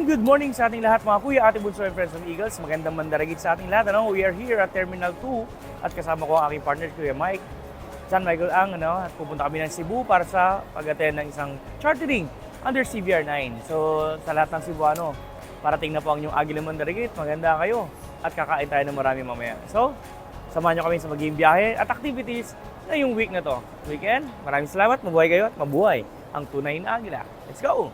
And good morning sa ating lahat mga kuya, ate bunso and friends from Eagles. Magandang mandaragit sa ating lahat. Ano? We are here at Terminal 2 at kasama ko ang aking partner, Kuya Mike. San Michael Ang, ano? At pupunta kami ng Cebu para sa pag-attend ng isang chartering under CBR9. So, sa lahat ng Cebuano, parating na po ang inyong Aguila Mandaragit. Maganda kayo at kakain tayo ng marami mamaya. So, samahan nyo kami sa magiging biyahe at activities ngayong week na to. Weekend, maraming salamat, mabuhay kayo at mabuhay ang tunay na Agila. Let's go!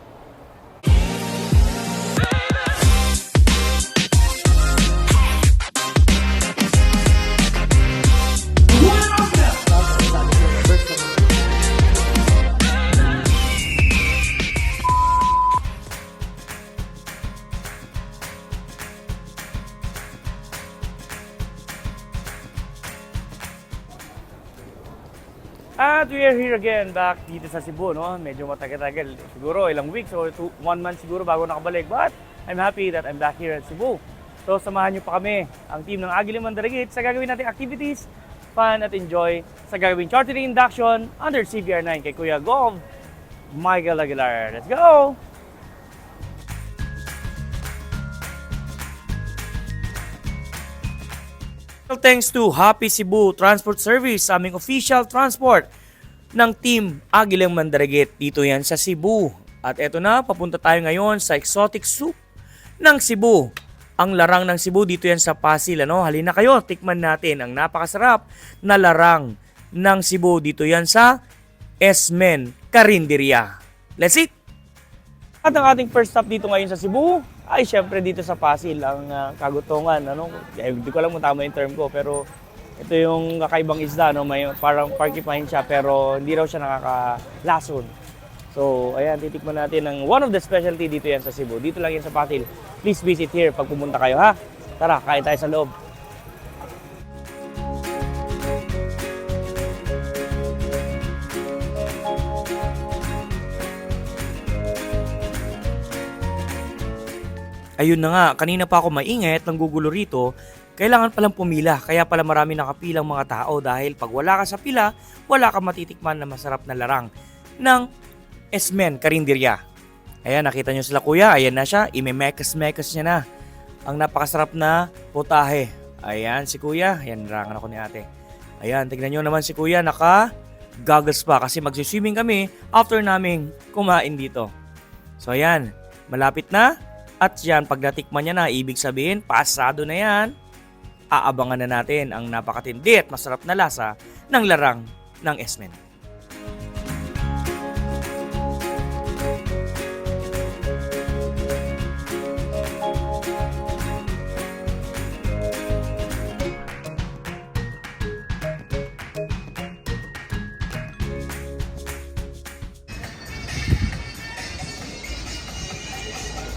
At we are here again, back dito sa Cebu, no? Medyo matagal-tagal. Siguro ilang weeks or two, one month siguro bago nakabalik. But I'm happy that I'm back here at Cebu. So samahan niyo pa kami, ang team ng Agili Mandaragit sa gagawin nating activities, fun at enjoy sa gagawin chartering induction under CBR9 kay Kuya Gov, Michael Aguilar. Let's go! Thanks to Happy Cebu Transport Service, aming official transport ng Team Agilang Mandaragit dito yan sa Cebu. At eto na, papunta tayo ngayon sa exotic soup ng Cebu. Ang larang ng Cebu dito yan sa Pasil. Ano? Halina kayo, tikman natin ang napakasarap na larang ng Cebu dito yan sa Esmen Carinderia. Let's eat! At ang ating first stop dito ngayon sa Cebu ay syempre dito sa Pasil ang ah, kagutungan ano eh, hindi ko alam kung tama yung term ko pero ito yung kakaibang isda no may parang porcupine siya pero hindi raw siya nakakalason. So ayan titikman natin ng one of the specialty dito yan sa Cebu. Dito lang yan sa Pasil. Please visit here pag pumunta kayo ha. Tara, kain tayo sa loob. Ayun na nga, kanina pa ako maingit, nanggugulo rito, kailangan palang pumila, kaya pala marami nakapilang mga tao dahil pag wala ka sa pila, wala ka matitikman na masarap na larang ng Esmen Karinderya. Ayan, nakita nyo sila kuya, ayan na siya, imemekes-mekes niya na. Ang napakasarap na potahe. Ayan si kuya, ayan, narangan ako ni ate. Ayan, tignan nyo naman si kuya, naka goggles pa kasi magsiswimming kami after naming kumain dito. So ayan, malapit na. At yan, pag natikman niya na, ibig sabihin, pasado na yan. Aabangan na natin ang napakatindi at masarap na lasa ng larang ng Esmen.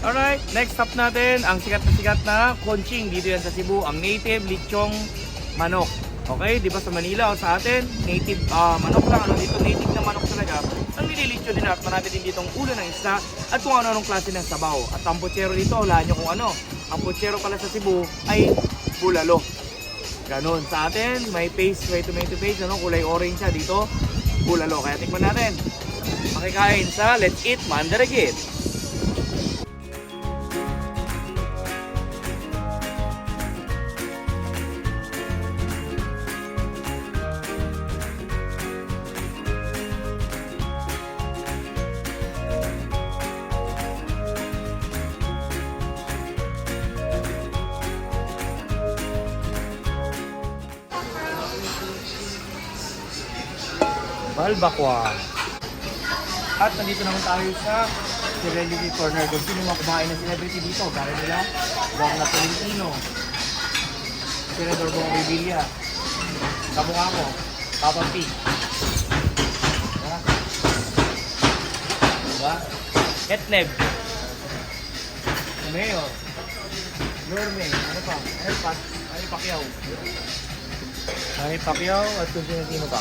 Alright, next stop natin, ang sikat na sikat na conching dito yan sa Cebu, ang native lechong manok. Okay, di ba sa Manila o sa atin, native ah, manok lang, ano dito, native na manok talaga. Ang nililitsyo din at marami din dito ang ulo ng isda at kung ano-anong klase ng sabaw. At ang putsero dito, wala nyo kung ano. Ang putsero pala sa Cebu ay bulalo. Ganon. Sa atin, may paste, may tomato paste, ano, kulay orange siya dito, bulalo. Kaya tikman natin. Makikain sa Let's Eat Mandaragit. Balbakwa. At nandito naman tayo sa Serenity Corner. Kung sino mga kumain ng celebrity dito, gaya nila, Bong na Tolentino, Senador Bong Revilla, Kamukha ko, Papa P. Diba? Diba? Etneb. Mayor. Norme. Ano pa? Ano pa? Ano Pacquiao. Ano Pacquiao at kung sino-sino pa.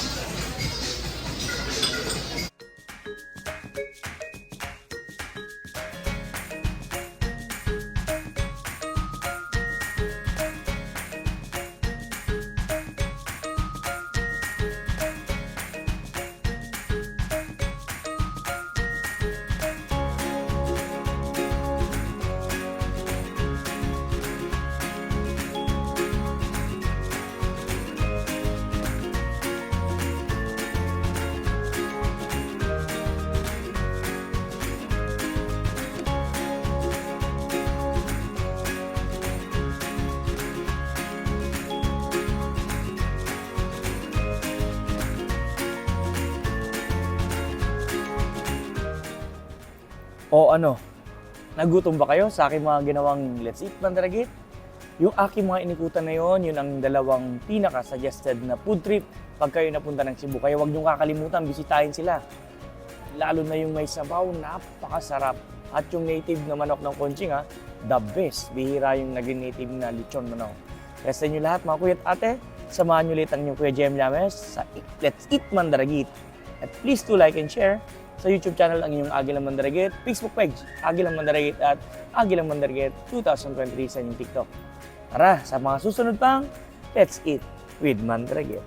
O ano, nagutom ba kayo sa aking mga ginawang Let's Eat Mandaragit? Yung aking mga inikutan na yon, yun ang dalawang pinaka-suggested na food trip pag kayo napunta ng Cebu. Kaya huwag niyong kakalimutan, bisitahin sila. Lalo na yung may sabaw, napakasarap. At yung native na manok ng Konching, ha, the best. Bihira yung naging native na lechon manok. Kaya sa inyo lahat, mga kuya at ate, samahan niyo ulit ang inyong Kuya Jem Llames sa Let's Eat Mandaragit. At please do like and share sa YouTube channel ang inyong Agilang Mandaragit, Facebook page, Agilang Mandaragit at Agilang Mandaragit 2023 sa inyong TikTok. Tara, sa mga susunod pang Let's Eat with Mandaragit.